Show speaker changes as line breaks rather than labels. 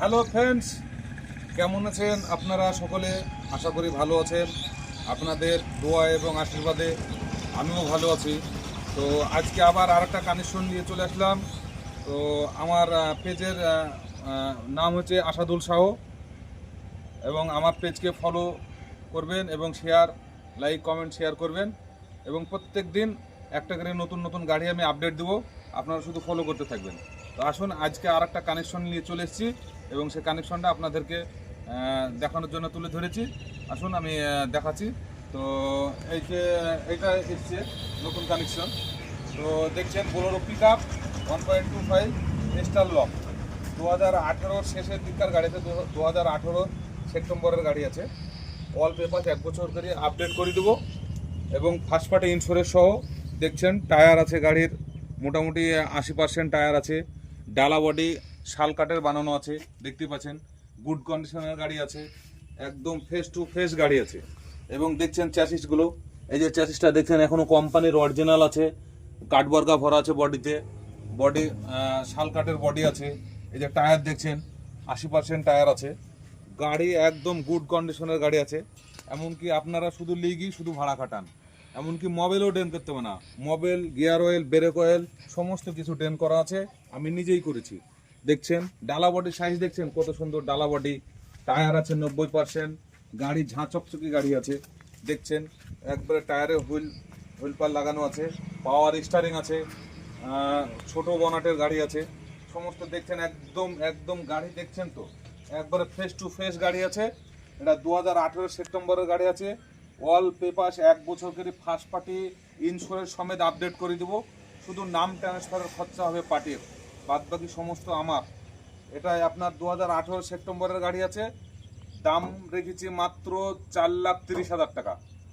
Hello friends কেমন আছেন আপনারা সকলে? আশা করি ভালো আছেন। আপনাদের দোয়া এবং আশীর্বাদে আমিও ভালো আছি। তো আজকে আবার আরেকটা কানেকশন নিয়ে চলে আসলাম। তো আমার পেজের নাম হচ্ছে আসাদুল শাহ এবং আমার পেজকে ফলো করবেন এবং শেয়ার লাইক কমেন্ট শেয়ার করবেন। এবং প্রত্যেক দিন একটা করে নতুন নতুন গাড়ি আমি আপডেট দেবো। আপনারা শুধু ফলো করতে থাকবেন। তো আসুন, আজকে আর একটা কানেকশন নিয়ে চলে এসেছি এবং সেই কানেকশনটা আপনাদেরকে দেখানোর জন্য তুলে ধরেছি। আসুন, আমি দেখাচ্ছি। তো এই যে, এটা এসছে নতুন কানেকশন তো দেখছেন Bolero pick up one point two five star lock দু হাজার আঠেরোর শেষের দিককার গাড়িতে, দু হাজার আঠেরো সেপ্টেম্বরের গাড়ি আছে। অল পেপার এক বছর করে আপডেট করে দেবো এবং ফার্স্ট পার্টি ইন্স্যুরেন্স সহ দেখছেন, টায়ার আছে গাড়ির, মোটামুটি আশি পার্সেন্ট টায়ার আছে। ডালা বডি, শাল কাঠের বানানো আছে, দেখতে পাচ্ছেন। গুড কন্ডিশনের গাড়ি আছে, একদম ফেস টু ফেস গাড়ি আছে। এবং দেখছেন চ্যাসিসগুলো এই যে চ্যাসিসটা দেখছেন, এখনও কোম্পানির অরিজিনাল আছে, কাঠবর্গা ভরা আছে বডিতে। বডি শাল কাঠের বডি আছে, এই যে টায়ার দেখছেন, আশি পার্সেন্ট টায়ার আছে। গাড়ি একদম গুড কন্ডিশনের গাড়ি আছে। এমনকি আপনারা শুধু লিগই শুধু ভাড়া খাটান। এমনকি মোবাইলও ডেন করতে হবে না। Mobil gear oil, brake oil, সমস্ত কিছু ডেন করা আছে। আমি নিজেই করেছি। দেখছেন, ডালা বডি সাইজ দেখছেন? কত সুন্দর ডালা বডি। টায়ার আছে নব্বই পার্সেন্ট গাড়ি ঝাঁচকচকি গাড়ি আছে। দেখছেন, একবারে টায়ারে হুইল হুইল পার লাগানো আছে। পাওয়ার স্টারিং আছে। ছোট বনাটের গাড়ি আছে। সমস্ত দেখছেন, একদম একদম গাড়ি দেখছেন তো? একবারে ফেস টু ফেস গাড়ি আছে। এটা দু হাজার আঠেরো সেপ্টেম্বরের গাড়ি আছে। অল পেপার এক বছর করে ফার্স্ট পার্টি ইন্স্যুরেন্স সমেত আপডেট করে দেবো। শুধু নাম ট্রান্সফারের খরচা হবে পার্টির বাদ বাকি সমস্ত আমার। এটাই আপনার দু হাজার আঠেরো সেপ্টেম্বরের গাড়ি আছে। দাম রেখেছি মাত্র চার লাখ তিরিশ হাজার টাকা।